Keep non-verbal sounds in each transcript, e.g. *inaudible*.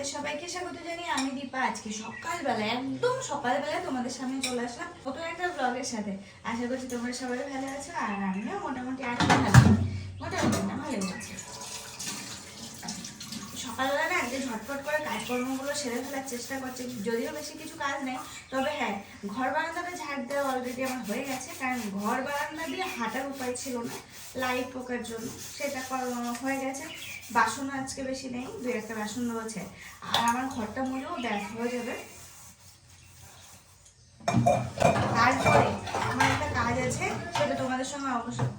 তোমাদের সবাইকে স্বাগত জানিয়ে আমি দীপা। আজকে সকালবেলা, একদম সকালবেলা তোমাদের সামনে চলে আসলাম নতুন একটা ব্লগের সাথে। আশা করছি তোমরা সবাই ভালো আছো আর আমিও মোটামুটি আছি ভালো। মোটামুটি না, ভালো আছি। সকালবেলা না আজকে ঝটপট করে কাজকর্মগুলো সেরে ফেলার চেষ্টা করছি, যদিও বেশি কিছু কাজ নেই। তবে হ্যাঁ ঘর বারান্দাটা ঝাড় দেওয়া অলরেডি আমার হয়ে গেছে, কারণ ঘর বারান্দা দিয়ে হাঁটার উপায় ছিল না লাইট পোকার জন্য। সেটা হয়ে গেছে। বাসন আজকে বেশি নেই দুই একটা বাসন রয়েছে। আর আমার ঘরটা মনেও দেখ, হয়ে যাবে। তারপরে আমার একটা কাজ আছে, সেটা তোমাদের সঙ্গে অবশ্যই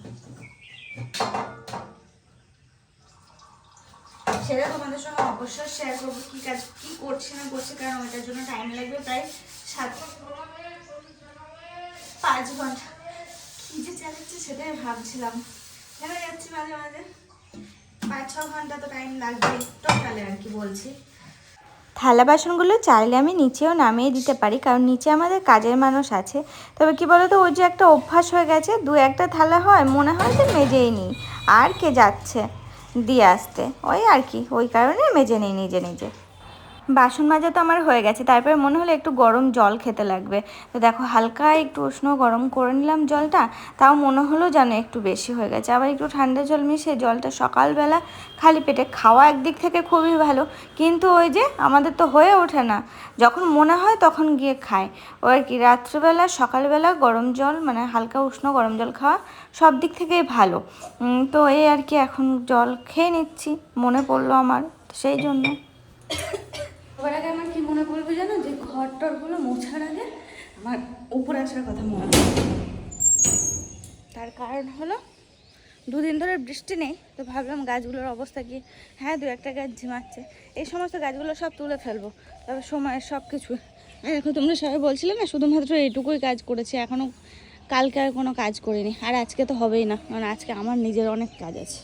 সেটা তোমাদের সঙ্গে অবশ্যই শেয়ার করব, কি কাজ, কি করছি না করছি, কারণ ওটার জন্য টাইম লাগবে প্রায় সাত পাঁচ ঘণ্টা। কি যে চালাচ্ছি সেটাই ভাবছিলাম। ভেবে যাচ্ছি মাঝে মাঝে? পাঁচ ছ ঘণ্টা তো আর কি বলছি। থালা বাসনগুলো চাইলে আমি নিচেও নামিয়ে দিতে পারি, কারণ নিচে আমাদের কাজের মানুষ আছে। তবে কি বলতো, ওই যে একটা অভ্যাস হয়ে গেছে, দু একটা থালা হয়, মনে হয় যে মেজেই নিই। আর কে যাচ্ছে দিয়ে আসতে, ওই আর কি, ওই কারণে মেজে নিই নিজে নিজে। বাসন মাজা তো আমার হয়ে গেছে, তারপরে মনে হলো একটু গরম জল খেতে লাগবে। তো দেখো, হালকা একটু উষ্ণ গরম করে নিলাম জলটা, তাও মনে হলো যেন একটু বেশি হয়ে গেছে। আবার একটু ঠান্ডা জল মিশিয়ে জলটা সকালবেলা খালি পেটে খাওয়া একদিক থেকে খুবই ভালো, কিন্তু ওই যে আমাদের তো হয়ে ওঠে না। যখন মনে হয় তখন গিয়ে খায়। ও আর কি, রাত্রেবেলা, সকালবেলা গরম জল মানে হালকা উষ্ণ গরম জল খাওয়া সব দিক থেকেই ভালো। তো এই আর কি, এখন জল খেয়ে নিচ্ছি, মনে পড়ল আমার, সেই জন্য। এবার আগে আমার কি মনে পড়বে জানো? যে ঘর টরগুলো মোছার আগে আমার উপরে আসার কথা মনে তার কারণ হলো, দুদিন ধরে বৃষ্টি নেই, তো ভাবলাম গাছগুলোর অবস্থা কি? হ্যাঁ দু একটা গাছ ঝিমাচ্ছে। এই সমস্ত গাছগুলো সব তুলে ফেলব। তবে সময়ের সব কিছু। দেখো, তোমরা সবাই বলছিলে না, শুধুমাত্র এইটুকুই কাজ করেছি, এখনও কালকে আর কোনো কাজ করিনি। আর আজকে তো হবেই না, কারণ আজকে আমার নিজের অনেক কাজ আছে।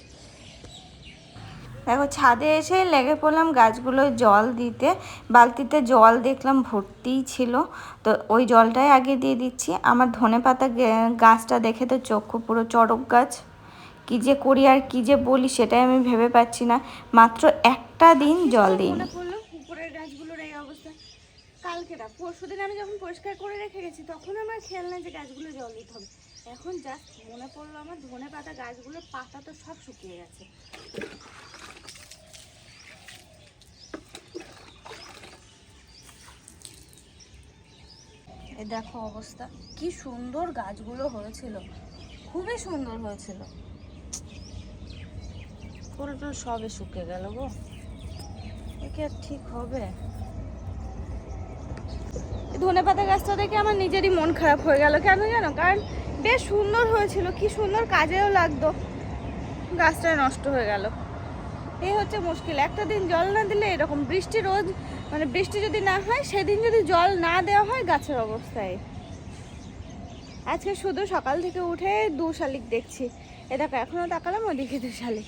দেখো ছাদে এসে লেগে পড়লাম গাছগুলো জল দিতে। বালতিতে জল দেখলাম ভর্তিই ছিল। তো ওই জলটাই আগে দিয়ে দিচ্ছি। আমার ধনে পাতা গাছটা দেখে তো চক্ষু পুরো চড়ক গাছ। কী যে করি আর কী যে বলি সেটাই আমি ভেবে পাচ্ছি না। মাত্র একটা দিন জল গাছগুলোর এই অবস্থা? কালকে না পরশু দিন আমি যখন পরিষ্কার করে রেখে গেছি তখন আমার খেয়াল নাই যে গাছগুলো জল দিতে হবে। এখন জাস্ট মনে পড়ল আমার ধনে পাতা গাছগুলোর পাতা তো সব শুকিয়ে গেছে। এ দেখো অবস্থা। কি সুন্দর গাছগুলো হয়েছিল। খুবই সুন্দর হয়েছিল। ফুল টুল সবে শুকিয়ে গেল গো। এ কি আর ঠিক হবে? ধনে পাতা গাছটা দেখে আমার নিজেরই মন খারাপ হয়ে গেল। কেন জানো? কারণ বেশ সুন্দর হয়েছিল। কি সুন্দর কাজেও লাগতো। গাছটা নষ্ট হয়ে গেল। এই হচ্ছে মুশকিল। একটা দিন জল না দিলে এরকম বৃষ্টি রোজ মানে বৃষ্টি যদি না হয়, সেদিন যদি জল না দেওয়া হয়, গাছের অবস্থায়। আজকে শুধু সকাল থেকে উঠে দু শালিক দেখছি। এ দেখো, এখনও তাকালাম, ওদিকে দু শালিক।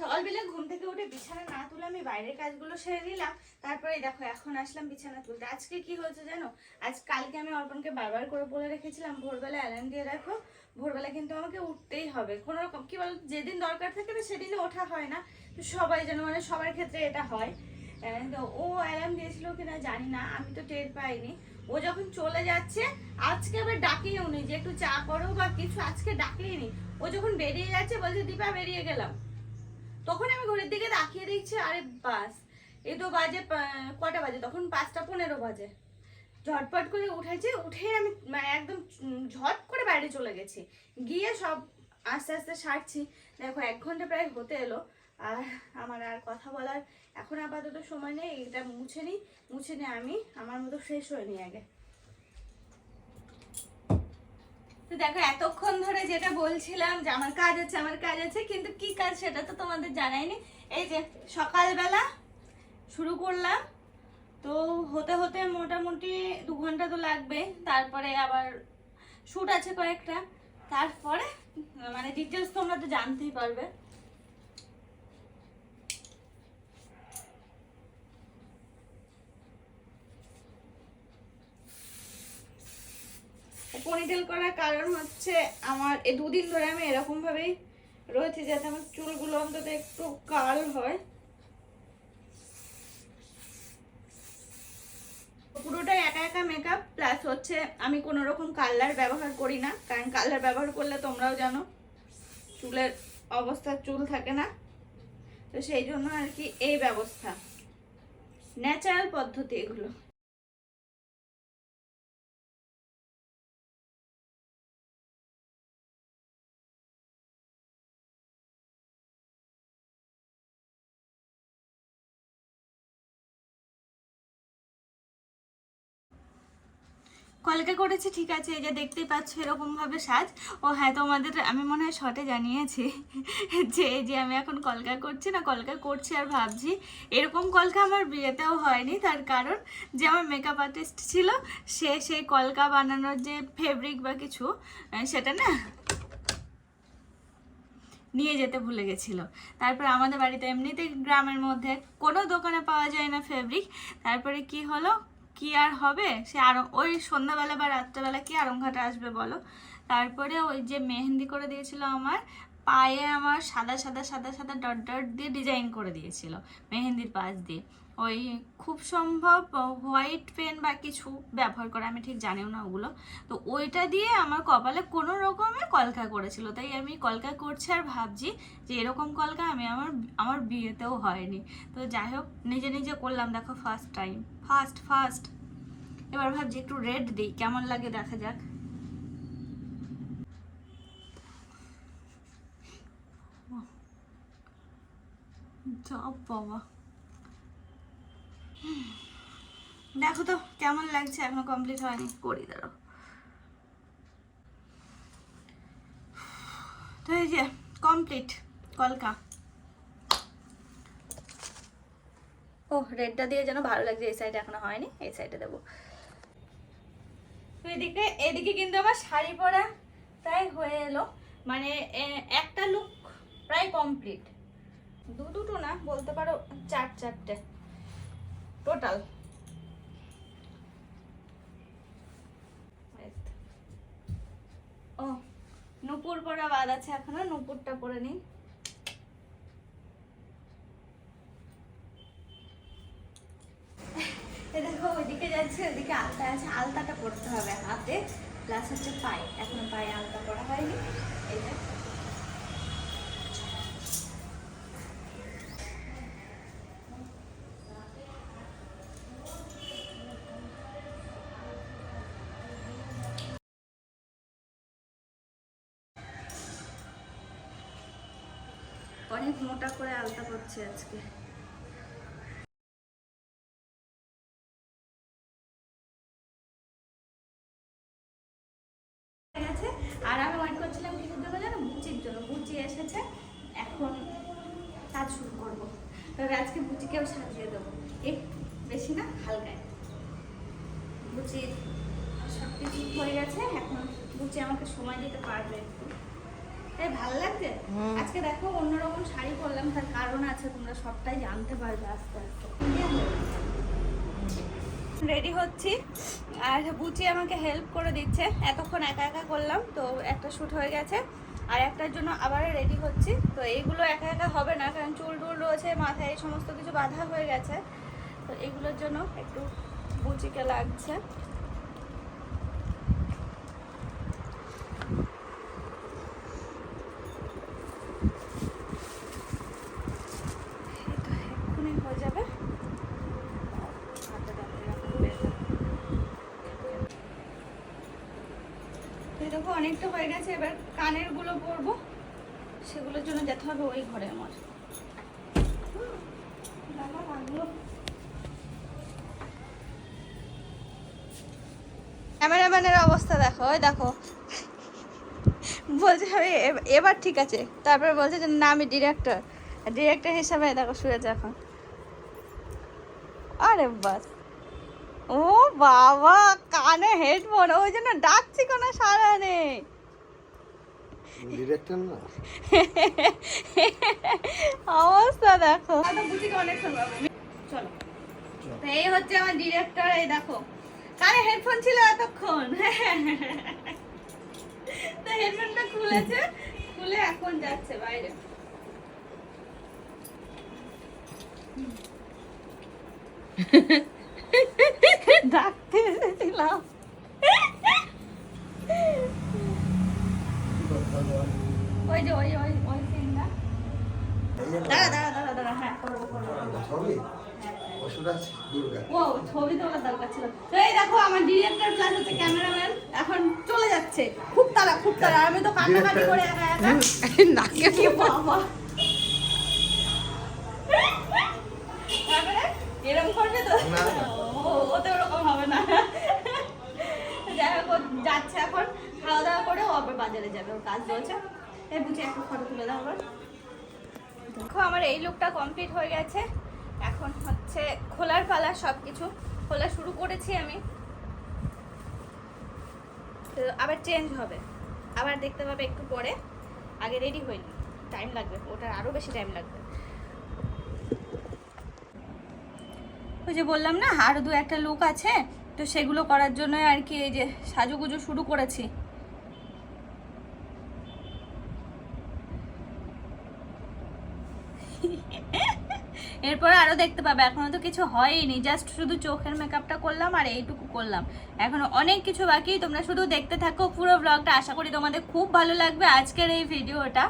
সকালবেলা ঘুম থেকে উঠে বিছানা না তুলে আমি বাইরের কাজগুলো সেরে নিলাম। তারপরে দেখো, এখন আসলাম বিছানা তুলতে। আজকে কি হয়েছে জানো? আজ কালকে আমি অর্পণকে বারবার করে বলে রেখেছিলাম ভোরবেলা অ্যালার্ম দিয়ে রাখো। ভোরবেলা কিন্তু আমাকে উঠতেই হবে। কোনো রকম কি বল যেদিন দরকার থাকে না সেদিনে ওঠা হয় না। তো সবাই যেন মানে সবার ক্ষেত্রে এটা হয়। তো ও অ্যালার্ম দিয়েছিল কিনা জানি না, আমি তো টের পাইনি। ও যখন চলে যাচ্ছে, আজকে আবার ডাকেই উনি যে একটু চা করো বা কিছু, আজকে ডাকেই নি। ও যখন বেরিয়ে যাচ্ছে, বলছে, দীপা, বেরিয়ে গেলাম। তখন আমি ঘড়ির দিকে তাকিয়ে দেখছি, আরে বাস, এ তো বাজে কটা বাজে? তখন পাঁচটা পনেরো বাজে। ঝটপট করে উঠেছি, উঠে আমি মানে একদম ঝট করে বাইরে চলে গেছি। গিয়ে সব আস্তে আস্তে সারছি। দেখো, এক ঘণ্টা প্রায় হতে এলো। আর আমার আর কথা বলার এখন আপাতত সময় নেই, এটা মুছে নিই। মুছে নিয়ে আমি আমার মতো ফ্রেশ হয়ে নিই আগে। তো দেখো, এতক্ষণ ধরে যেটা বলছিলাম যে আমার কাজ আছে, আমার কাজ আছে, কিন্তু কি কাজ সেটা তো তোমাদের জানাইনি। এই যে সকালবেলা শুরু করলাম তো হতে হতে মোটামুটি দু ঘণ্টা তো লাগবে, তারপরে আবার শ্যুট আছে কয়েকটা, তারপরে মানে ডিটেলস তোমরা তো জানতেই পারবে। পনিটেল করার কারণ হচ্ছে আমার এই দুদিন ধরে আমি এরকম ভাবেই রয়েছে যাতে আমার চুলগুলো অন্তত একটু কাল হয়। পুরোটাই একা একা মেকআপ প্লাস হচ্ছে আমি কোনো রকম কালার ব্যবহার করি না, কারণ কালার ব্যবহার করলে তোমরাও জানো, চুলের অবস্থা, চুল থাকে না। তো সেই জন্য আর কি এই ব্যবস্থা। ন্যাচারাল পদ্ধতি এগুলো। কলকা করেছি, ঠিক আছে, এই যে দেখতেই পাচ্ছ এরকমভাবে সাজ। ও হ্যাঁ তোমাদের, আমি মনে হয় শটে জানিয়েছি *laughs* যে, এই যে আমি এখন কলকা করছি না কলকা করছি আর ভাবছি। এরকম কলকা আমার বিয়েতেও হয়নি, তার কারণ যে আমার মেকআপ আর্টিস্ট ছিল, সে সেই কলকা বানানোর যে ফেব্রিক বা কিছু সেটা না নিয়ে যেতে ভুলে গেছিল। তারপরে আমাদের বাড়িতে এমনিতেই গ্রামের মধ্যে কোনো দোকানে পাওয়া যায় না ফেব্রিক তারপরে কি হলো? কি আর হবে? সে আর, ওই সন্ধ্যাবেলা বা রাত্রেবেলা কি আরংঘাটা আসবে বলো? তারপরে ওই যে মেহেন্দি করে দিয়েছিল আমার, পায়ে আমার সাদা সাদা সাদা সাদা ডট ডট দিয়ে ডিজাইন করে দিয়েছিল, মেহেন্দির পাশ দিয়ে। ওই খুব সম্ভব হোয়াইট পেন বা কিছু ব্যবহার করে, আমি ঠিক জানিও না ওগুলো। তো ওইটা দিয়ে আমার কপালে কোনো রকমে কলকা করেছিল। তাই আমি কলকা করছি আর ভাবছি যে এরকম কলকা আমি আমার আমার বিয়েতেও হয়নি। তো যাই হোক, নিজে নিজে করলাম, দেখো ফার্স্ট টাইম ফার্স্ট ফার্স্ট এবার ভাবছি একটু রেড দিই, কেমন লাগে দেখা যাক। বাবা। দেখো তো কেমন লাগছে? এখনও কমপ্লিট হয়নি। করি দাঁড়ো তো এই যে কমপ্লিট কলকা। ও রেডটা দিয়ে যেন ভালো লাগছে এই সাইডে এখনও হয়নি এই সাইডে দেবো। তো এদিকে এদিকে কিন্তু আমার শাড়ি পরা প্রায় হয়ে এলো। মানে একটা লুক প্রায় কমপ্লিট দু দুটো না বলতে পারো চার চারটে। টোটাল ও, নুপুর পরা বাদ আছে এখনও, নুপুরটা পরে নিই। দেখো, ওইদিকে যাচ্ছে, ওইদিকে আলতা আছে, আলতাটা পরতে হবে হাতে প্লাস হচ্ছে পায়ে। এখনও পায়ে আলতা পরা হয়নি, এই আলতা আজকে। আর আমি ওয়েট করছিলাম কিসের জন্য জানো? বুচির জন্য। বুচি এসেছে। এখন কাজ শুরু করব। তবে আজকে বুচিকেও সাজিয়ে দেবো। একটু বেশি না, হালকায়। বুচি সব কিছু হয়ে গেছে। এখন বুচি আমাকে সময় দিতে পারবে। তাই ভালো লাগছে? আজকে দেখো অন্যরকম শাড়ি পরলাম তার কারণ আছে তোমরা সবটাই জানতে পারবে আস্তে আস্তে। রেডি হচ্ছি। আর বুচি আমাকে হেল্প করে দিচ্ছে। এতক্ষণ একা একা করলাম তো একটা শ্যুট হয়ে গেছে। আর একটার জন্য আবার রেডি হচ্ছি। তো এইগুলো একা একা হবে না কারণ চুল টুল রয়েছে মাথায় এই সমস্ত কিছু বাধা হয়ে গেছে। তো এগুলোর জন্য একটু বুচিকে লাগছে এটা এক্ষুনি হয়ে যাবে হাতে দাঁড়িয়ে রাখব এটা। এই দেখো অনেকটা হয়ে গেছে, এবার কানেরগুলো পরবো। সেগুলোর জন্য যেতে হবে ওই ঘরে আমার। ক্যামেরাম্যানের অবস্থা দেখো, ওই দেখো। বলছে, আমি এব- এবার ঠিক আছে। তারপরে বলছে যে, না, আমি ডিরেক্টর ডিরেক্টর হিসাবে দেখো শুয়েছে এখন। আরে বাস। ও বাবা কানে হেডফোন ওই জন্য ডাকছি কোনো সারা নেই। ডিরেক্টর না? অবস্থা দেখো। চলো। এই হচ্ছে আমার ডিরেক্টর এই দেখো। কানে হেডফোন ছিল এতক্ষণ। তো হেডফোনটা খুলেছে খুলে এখন যাচ্ছে বাইরে। *laughs* ডাকতে এসেছিলাম ওই যে ওই ওই ওই সিনটা দাঁড়া দাঁড়া দাঁড়া দাঁড়া হ্যাঁ করব করব। ছবি? ওষুধ আছে দুর্গা। ও ছবি তোলার দরকার ছিল। তো এই দেখো আমার ডিরেক্টর প্লাস হচ্ছে ক্যামেরাম্যান এখন চলে যাচ্ছে। খুব তাড়া খুব তাড়া। আমি তো কান্নাকাটি করে একা একা। নাকে কি বাবা তারপরে এরকম করবে তো না, না। ও ওতে ওরকম হবে না যাই হোক ও যাচ্ছে এখন খাওয়া দাওয়া করে আবার বাজারে যাবে, ওর কাজ রয়েছে। এই বুঝে একটু ফটো তুলে দাও আবার। দেখো, আমার এই লুকটা কমপ্লিট হয়ে গেছে। এখন হচ্ছে খোলার পালা সব কিছু খোলা শুরু করেছি আমি। তো আবার চেঞ্জ হবে। আবার দেখতে পাবে একটু পরে। আগে রেডি হয়নি টাইম লাগবে, ওটার আরও বেশি টাইম লাগবে। ওই যে বললাম না আরও দু একটা লুক আছে। তো সেগুলো করার জন্য আর কি এই যে সাজুগুজু শুরু করেছি। এরপর আরও দেখতে পাবে। এখনও তো কিছু হয়নি জাস্ট শুধু চোখের মেকআপটা করলাম আর এইটুকু করলাম। এখনও অনেক কিছু বাকি, তোমরা শুধু দেখতে থাকো পুরো ব্লগটা আশা করি তোমাদের খুব ভালো লাগবে আজকের এই ভিডিওটা।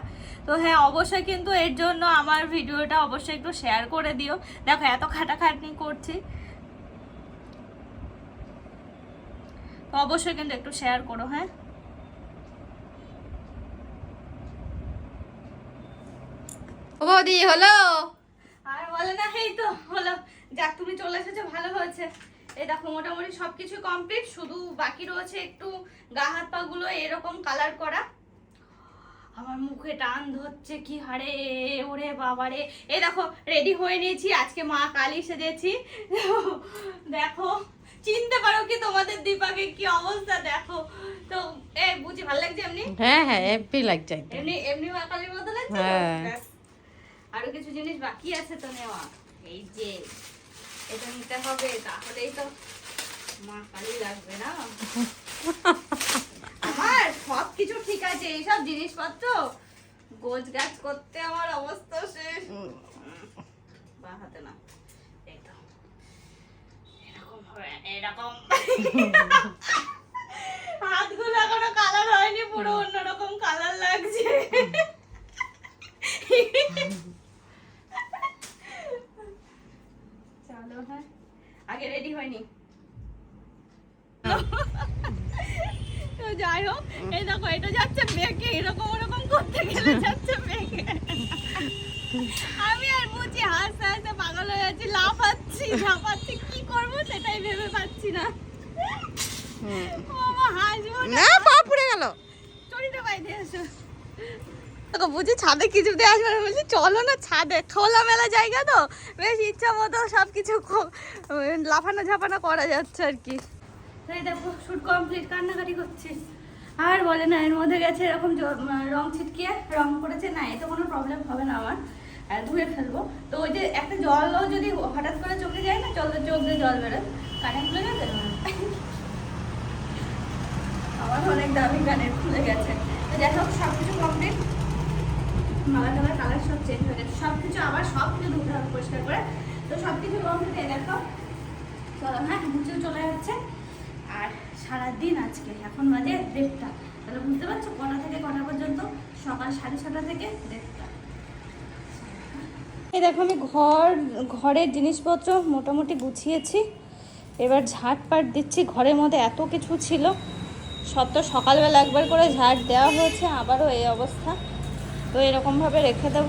তো হ্যাঁ অবশ্যই কিন্তু এর জন্য আমার ভিডিওটা অবশ্যই একটু শেয়ার করে দিও। দেখো, এত খাটাখাটনি করছি। তো অবশ্যই কিন্তু একটু শেয়ার করো হ্যাঁ। ও বৌদি, হলো? না এই তো হলো। যাক তুমি চলে এসেছ ভালো হয়েছে। এই দেখো মোটামুটি সবকিছু কমপ্লিট শুধু বাকি রয়েছে একটু গা হাত পা গুলো এরকম কালার করা। আমার মুখে টান ধরছে কি হারে ওরে বাবারে। এই দেখো রেডি হয়ে নিয়েছি আজকে মা কালী সেজেছি। দেখো চিনতে পারো কি তোমাদের দীপাকে কি অবস্থা দেখো। তো এ বুঝি ভালো লাগছে এমনি? হ্যাঁ হ্যাঁ লাগছে এমনি এমনি মা কালীর মতো লাগছে? হ্যাঁ। আরও কিছু জিনিস বাকি আছে তো নেওয়া? এই যে এটা নিতে হবে তাহলেই তো মা কালী লাগবে না? *laughs* আমার সব কিছু ঠিক আছে এইসব জিনিসপত্র? গোছ গাছ করতে আমার অবস্থা শেষ। বা হাতে না এরকম এরকম। *laughs* হাতগুলো এখনও কালার হয়নি পুরো অন্যরকম কালার লাগছে। *laughs* চলো হ্যাঁ? আগে রেডি হয়নি। তো যাই হোক এই দেখো এটা যাচ্ছে বেঁকে এরকম ওরকম করতে গেলে যাচ্ছে বেঁকে আমি আর বুঝি হাসতে হাসতে পাগল হয়ে যাচ্ছি লাফাচ্ছি ঝাপাচ্ছি কি করব সেটাই ভেবে পাচ্ছি না। ও হাসবো না। না পা পুড়ে গেল। চড়িটা বাইরে এসো তোকে বুঝি ছাদে কিছুতে আসবে না বলছি, চলো না ছাদে। খোলামেলা জায়গা তো? বেশ ইচ্ছা মতো সব কিছু লাফানো ঝাপানো করা যাচ্ছে আর কি। এই দেখো, শুট কমপ্লিট কান্নাকাটি করছি। আর বলে না, এর মধ্যে গেছে এরকম রং ছিটকিয়ে, রং করেছে না, এতে কোনো প্রবলেম হবে না আমার। ধুয়ে ফেলব। তো ওই যে একটা জলও যদি হঠাৎ করে চোখে যায় না, চল চোখ দিয়ে জল বেরোয়। কানে খুলে যাবে? আমার অনেক দামি কানের খুলে গেছে। তো হোক সব কিছু কমপ্লিট মালা টালার কালার সব চেঞ্জ হয়ে গেছে। সব কিছু আবার সব কিছু ধুতে হবে পরিষ্কার করে। তো সব কিছু কমপ্লিট এই দেখো। চলো হ্যাঁ মুছেও চলে যাচ্ছে। আর সারাদিন আজকে, এখন বাজে দেড়টা। তাহলে বুঝতে পারছ? কটা থেকে কটা পর্যন্ত? সকাল সাড়ে ছটা থেকে দেড়টা। এই দেখো, আমি ঘর, ঘরের জিনিসপত্র মোটামুটি গুছিয়েছি। এবার ঝাড়পাট দিচ্ছি। ঘরের মধ্যে এত কিছু ছিল। সব তো সকালবেলা একবার করে ঝাড় দেওয়া হয়েছে। আবারও এই অবস্থা। তো এরকমভাবে রেখে দেব।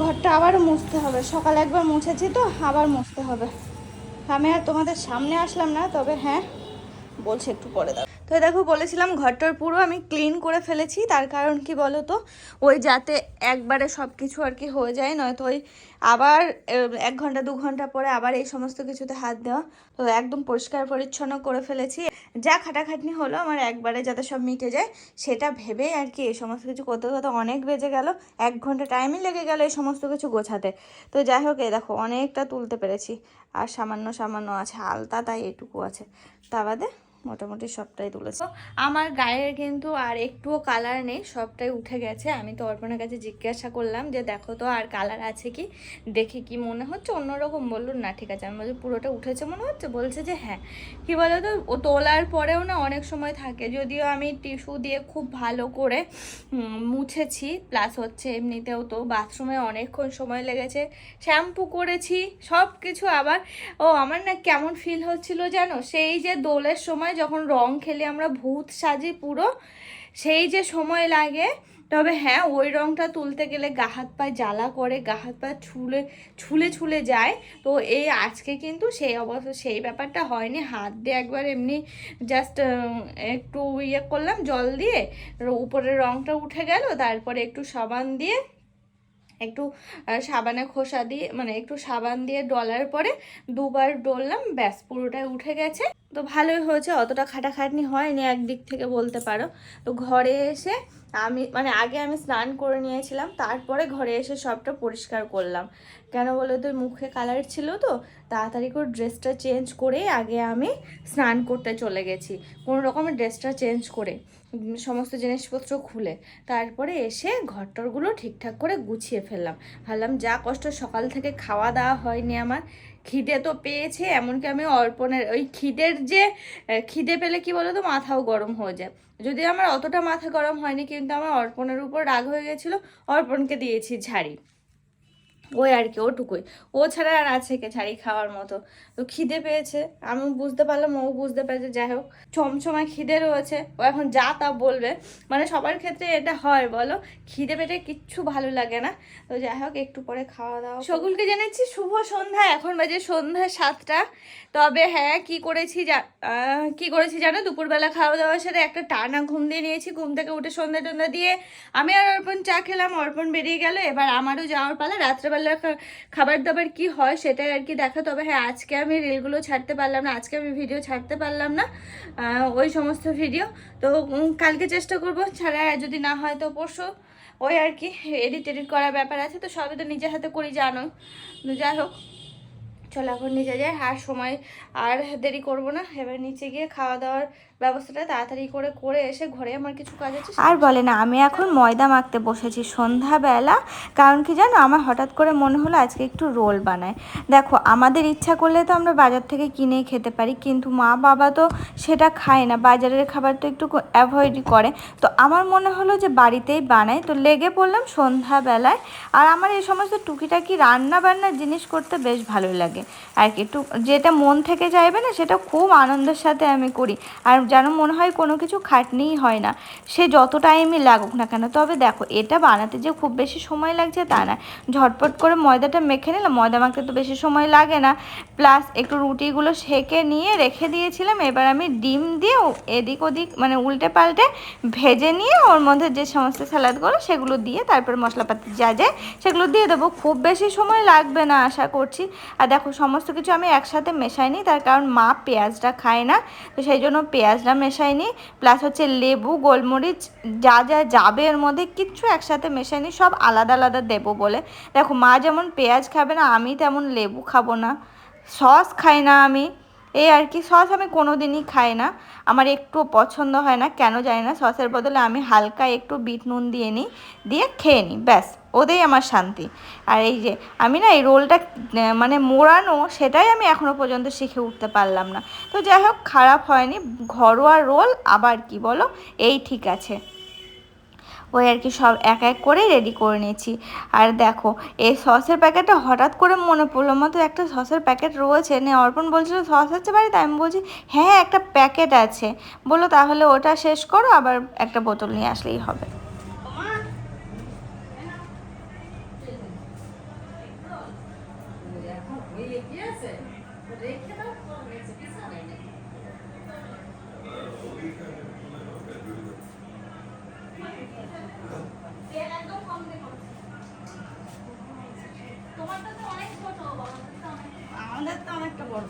ঘরটা আবার মুছতে হবে। সকালে একবার মুছেছি তো, আবার মুছতে হবে। আমি আর তোমাদের সামনে আসলাম না, তবে হ্যাঁ বলছি একটু পরে দাও। তো দেখো বলেছিলাম ঘরটার পুরো আমি ক্লিন করে ফেলেছি, তার কারণ কি বলো তো ওই যাতে একবারে সব কিছু আর কি হয়ে যায়, নয়তো ওই আবার এক ঘণ্টা, দু ঘণ্টা পরে আবার এই সমস্ত কিছুতে হাত দেওয়া। তো একদম পরিষ্কার পরিচ্ছন্ন করে ফেলেছি। যা খাটাখাটনি হলো আমার একবারে যাতে সব মিটে যায়, সেটা ভেবেই আর কি এই সমস্ত কিছু করতে করতে অনেক বেজে গেল, এক ঘণ্টা টাইমই লেগে গেল এই সমস্ত কিছু গোছাতে। তো যাই হোক, এই দেখো অনেকটা তুলতে পেরেছি, আর সামান্য সামান্য আছে, আলতা তাই এটুকু আছে। তা বাদে মোটামুটি সবটাই তুলেছে। আমার গায়ের কিন্তু আর একটুও কালার নেই, সবটাই উঠে গেছে। আমি তো অর্পণের কাছে জিজ্ঞাসা করলাম যে, দেখো তো, আর কালার আছে কি? দেখে কি মনে হচ্ছে? অন্যরকম বলল, না, ঠিক আছে। আমি বলছি, পুরোটা উঠেছে মনে হচ্ছে? বলছে যে হ্যাঁ। কি বলো তো ও তোলার পরেও না অনেক সময় থাকে। যদিও আমি টিস্যু দিয়ে খুব ভালো করে মুছেছি প্লাস হচ্ছে এমনিতেও তো বাথরুমে অনেকক্ষণ সময় লেগেছে। শ্যাম্পু করেছি সব কিছু আবার, ও, আমার না কেমন ফিল হচ্ছিল জানো? সেই যে দোলের সময় যখন রং খেলে আমরা ভূত সাজি পুরো, সেই যে সময় লাগে। তবে হ্যাঁ ওই রংটা তুলতে গেলে গা হাত পায়ে জ্বালা করে, গা হাত পা ছুলে ছুলে ছুলে যায়। তো এই আজকে কিন্তু সেই অবস্থা সেই ব্যাপারটা হয়নি। হাত দিয়ে একবার এমনি জাস্ট একটু ইয়ে করলাম, জল দিয়ে, উপরের রংটা উঠে গেল, তারপরে একটু সাবান দিয়ে একটু সাবানে খোসা দিয়ে মানে একটু সাবান দিয়ে ডলার পরে দুবার ডললাম, ব্যাস পুরোটাই উঠে গেছে। তো ভালোই হয়েছে, অতটা খাটাখাটনি হয়নি একদিক থেকে বলতে পারো। তো ঘরে এসে আমি মানে আগে আমি স্নান করে নিয়েছিলাম, তারপরে ঘরে এসে সবটা পরিষ্কার করলাম। কেন বলে তো মুখে কালার ছিল তো, তাড়াতাড়ি করে ড্রেসটা চেঞ্জ করে আগে আমি স্নান করতে চলে গেছি। কোনো রকমের ড্রেসটা চেঞ্জ করে সমস্ত জিনিসপত্র খুলে, তারপরে এসে ঘরটরগুলো ঠিকঠাক করে গুছিয়ে ফেললাম। ভাবলাম যা কষ্ট, সকাল থেকে খাওয়া দাওয়া হয়নি আমার। খিদে তো পেয়েছে, এমনকি আমি অর্পণের, ওই খিদের যে খিদে পেলে কি বলো তো, মাথাও গরম হয়ে যায়। যদি আমার অতটা মাথা গরম হয়নি, কিন্তু আমার অর্পণের উপর রাগ হয়ে গেছিল, অর্পণকে দিয়েছি ঝাড়ি। ওই আর কি, ওটুকুই। ও ছাড়া আর আছে কে ছাড়ি খাওয়ার মতো। তো খিদে পেয়েছে। আমি বুঝতে পারলাম, ও বুঝতে পেরেছে। যাই হোক চমচমায় খিদে রয়েছে। ও এখন যা তা বলবে। মানে সবার ক্ষেত্রে এটা হয়, বলো? খিদে পেটে কিচ্ছু ভালো লাগে না। তো যাই হোক, একটু পরে খাওয়া দাওয়া সকলকে জেনেছি শুভ সন্ধ্যা। এখন বাজে সন্ধ্যা সাতটা। তবে হ্যাঁ কি করেছি কি করেছি জানো? দুপুরবেলা খাওয়া দাওয়ার সাথে একটা টানা ঘুম দিয়ে নিয়েছি। ঘুম থেকে উঠে সন্ধ্যা টন্ধা দিয়ে আমি আর অর্পণ চা খেলাম। অর্পণ বেরিয়ে গেল। এবার আমারও যাওয়ার পালা। রাত্রেবেলা খা- খাবার দাবার কি হয় সেটাই আর কি দেখা। তবে হ্যাঁ আজকে আমি রিলগুলো ছাড়তে পারলাম না, আজকে আমি ভিডিও ছাড়তে পারলাম না ওই সমস্ত ভিডিও তো কালকে চেষ্টা করব ছাড়া যদি না হয় তো পরশু ওই আর কি এডিট এডিট করার ব্যাপার আছে, তো সবই তো নিজের হাতে করি জানো যাই হোক, চলো এখন নিচে যাই, আর সময় আর দেরি করব না। এবার নিচে গিয়ে খাওয়া দাওয়ার ব্যবস্থাটা তাড়াতাড়ি করে করে এসে ঘরে আমার কিছু কাজ আছে আর বলে না, আমি এখন ময়দা মাখতে বসেছি সন্ধ্যাবেলা। কারণ কি জানো, আমার হঠাৎ করে মনে হলো আজকে একটু রোল বানায় দেখো, আমাদের ইচ্ছা করলে তো আমরা বাজার থেকে কিনেই খেতে পারি, কিন্তু মা বাবা তো সেটা খায় না। বাজারের খাবার তো একটু অ্যাভয়েডই করে। তো আমার মনে হলো যে বাড়িতেই বানাই। তো লেগে পড়লাম সন্ধ্যাবেলায়। আর আমার এই সমস্ত টুকিটাকি রান্না বান্নার জিনিস করতে বেশ ভালো লাগে। আর কি, একটু যেটা মন থেকে চাইবে না, সেটা খুব আনন্দের সাথে আমি করি। আর যেন মনে হয় কোনো কিছু খাটনিই হয় না। সে যত টাইমই লাগুক না কেন, তবে দেখো, এটা বানাতে যে খুব বেশি সময় লাগছে তা না। ঝটপট করে ময়দাটা মেখে নিলাম, ময়দা মাখতে তো বেশি সময় লাগে না। প্লাস একটু রুটিগুলো সেকে নিয়ে রেখে দিয়েছিলাম, এবার আমি ডিম দিয়ে ও- এদিক ওদিক মানে উল্টে পাল্টে ভেজে নিয়ে ওর মধ্যে যে সমস্ত স্যালাডগুলো সেগুলো দিয়ে তারপর মশলাপাতি যা যায় সেগুলো দিয়ে দেবো। খুব বেশি সময় লাগবে না আশা করছি। আর দেখো, সমস্ত কিছু আমি একসাথে মেশাইনি, তার কারণ মা পেঁয়াজটা খায় না, তো সেই জন্য পেঁয়াজটা মেশাইনি প্লাস হচ্ছে লেবু, গোলমরিচ, যা যা যাবে এর মধ্যে কিচ্ছু একসাথে মেশাইনি, সব আলাদা আলাদা দেবো বলে। দেখো মা যেমন পেঁয়াজ খাবে না, আমি তেমন লেবু খাব না। সস খাই না আমি। এই আর কি সস আমি কোনো দিনই খাই না। আমার একটু পছন্দ হয় না, কেন জানি না। সসের বদলে আমি হালকা একটু বিট নুন দিয়ে নিই, দিয়ে খেয়ে নিই, ব্যাস ওদেরই আমার শান্তি। আর এই যে, আমি না এই রোলটা মানে মোড়ানো সেটাই আমি এখনও পর্যন্ত শিখে উঠতে পারলাম না। তো যাই হোক, খারাপ হয়নি, ঘরোয়া রোল, আবার কি বলো? এই ঠিক আছে। ওই আর কি সব এক এক করে রেডি করে নিয়েছি। আর দেখো, এই সসের প্যাকেটটা হঠাৎ করে মনে পড়ল মতো একটা সসের প্যাকেট রয়েছে। নে, অর্পণ বলছিল সস আছে বাড়িতে? আমি বলছি হ্যাঁ একটা প্যাকেট আছে। বলো তাহলে ওটা শেষ করো, আবার একটা বোতল নিয়ে আসলেই হবে আমাদের তো অনেকটা বড়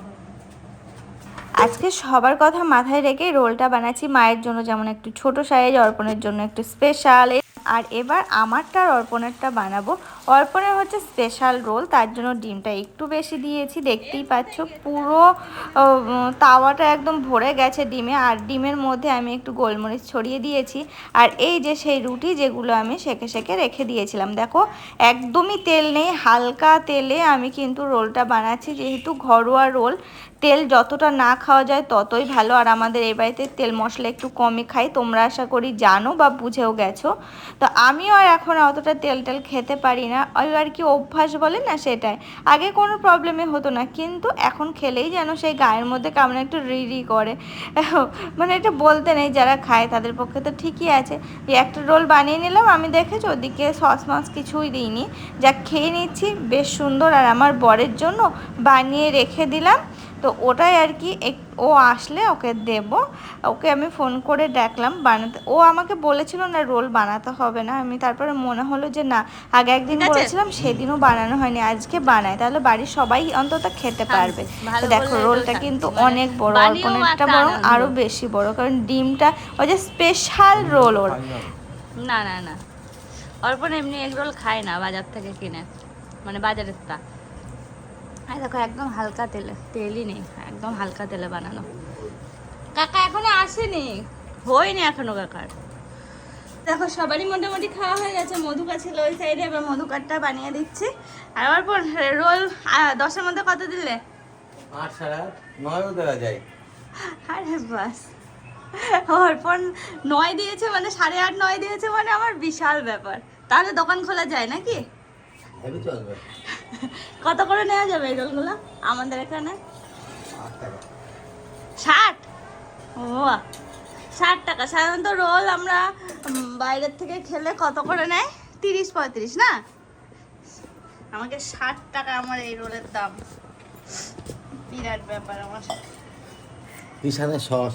আজকে সবার কথা মাথায় রেখে রোলটা বানাচ্ছি মায়ের জন্য যেমন একটু ছোট সাইজ অর্পণের জন্য একটু স্পেশাল আর এবার আমারটা আর অর্পণেরটা বানাবো। অর্পণের হচ্ছে স্পেশাল রোল তার জন্য ডিমটা একটু বেশি দিয়েছি। দেখতেই পাচ্ছ পুরো তাওয়াটা একদম ভরে গেছে ডিমে। আর ডিমের মধ্যে আমি একটু গোলমরিচ ছড়িয়ে দিয়েছি। আর এই যে সেই রুটি যেগুলো আমি সেকে সেকে রেখে দিয়েছিলাম, দেখো একদমই তেল নেই, হালকা তেলে আমি কিন্তু রোলটা বানাচ্ছি, যেহেতু ঘরোয়া রোল তেল যতটা না খাওয়া যায় ততই ভালো। আর আমাদের এই বাড়িতে তেল মশলা একটু কমই খাই। তোমরা আশা করি জানো বা বুঝেও গেছো। তো আমিও আর এখন অতটা তেল টেল খেতে পারি না। ওই আর কি অভ্যাস বলে না সেটাই। আগে কোনো প্রবলেমে হতো না। কিন্তু এখন খেলেই যেন সেই গায়ের মধ্যে কেমন একটু রি রি করে। মানে এটা বলতে নেই, যারা খায় তাদের পক্ষে তো ঠিকই আছে। একটা রোল বানিয়ে নিলাম। আমি দেখেছি? ওদিকে সস মস কিছুই দিইনি। যা খেয়ে নিচ্ছি। বেশ সুন্দর। আর আমার বরের জন্য বানিয়ে রেখে দিলাম। তো ওটাই আর কি ও আসলে ওকে দেব। ওকে আমি ফোন করে ডাকলাম বানাতে ও আমাকে বলেছিল না রোল বানাতে হবে না। আমি তারপরে মনে হলো যে না আগে একদিন বলেছিলাম সেদিনও বানানো হয়নি আজকে বানায় তাহলে বাড়ির সবাই অন্তত খেতে পারবে। তো দেখো রোলটা কিন্তু মানে অনেক বড় একটা বরং আনন্দ। আরও বেশি বড় কারণ ডিমটা ওই যে স্পেশাল রোল ওর। না না না। অর্পণ এমনি এগ রোল খায় না বাজার থেকে কিনে মানে বাজারের তা আর দেখো একদম হালকা তেলে তেলই নেই একদম হালকা তেলে বানানো। কাকা এখনও আসেনি? হয়নি এখনও কাকার। দেখো সবারই মোটামুটি খাওয়া হয়ে গেছে মধুকা ছিল ওই সাইডে এবার মধুকারটা বানিয়ে দিচ্ছি। আর অর্পণ রোল দশের মধ্যে কত দিলে? আট সাড়ে আট নয়ও দেওয়া যায়। আরে বাস। অর্পণ নয় দিয়েছে মানে সাড়ে আট নয় দিয়েছে মানে আমার বিশাল ব্যাপার। তাহলে দোকান খোলা যায় নাকি? কত করে নেওয়া যাবে এই রোলগুলো আমাদের এখানে? ষাট ও ষাট? টাকা। সাধারণত রোল আমরা বাইরের থেকে খেলে কত করে নেয়? তিরিশ পঁয়ত্রিশ না? আমাকে ষাট টাকা আমার এই রোলের দাম। বিরাট ব্যাপার আমার। বিছানায় সস।